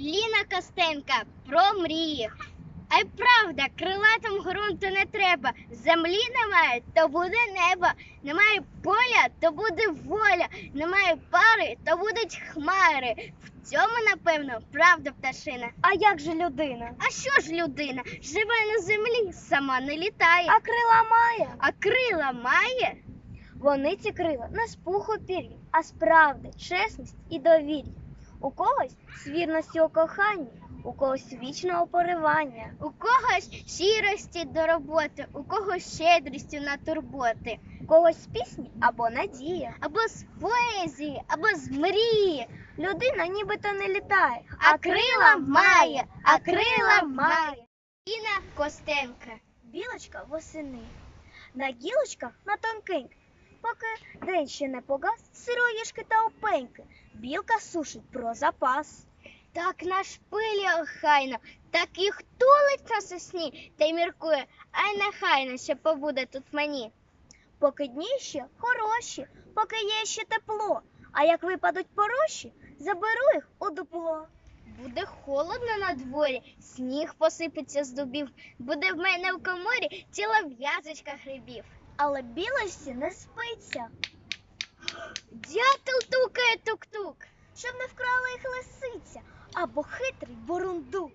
Ліна Костенка про мрії. А й правда, крилатим ґрунту не треба. Землі немає, то буде небо. Немає поля, то буде воля. Немає пари, то будуть хмари. В цьому, напевно, правда пташина. А як же людина? А що ж людина? Живе на землі, сама не літає. А крила має? А крила має? Вони ці крила не з пуху пір'я, а з правди, чесності і довір'я. У когось з вірності у коханні, у когось вічного поривання. У когось щирості до роботи, у когось щедрістю на турботи, У когось з пісні або надія. або з поезії, або з мрії. Людина нібито не літає, А крила має, а крила має. Інна Костенка. Білочка восени. На гілочках на тонкеньки. Поки день ще не погас, сироїшки та опеньки. Білка сушить про запас. Так на шпилі охайно, так і тулить на сосні, та й міркує, ай нехайно ще побуде тут мені. Поки дні ще хороші, поки є ще тепло. А як випадуть порожі, заберу їх у дупло. Буде холодно на дворі, сніг посипеться з дубів, буде в мене в коморі ціла в'язочка грибів. Але білості не спиться, Дятел тукає тук-тук. щоб не вкрала їх лисиця або хитрий бурундук.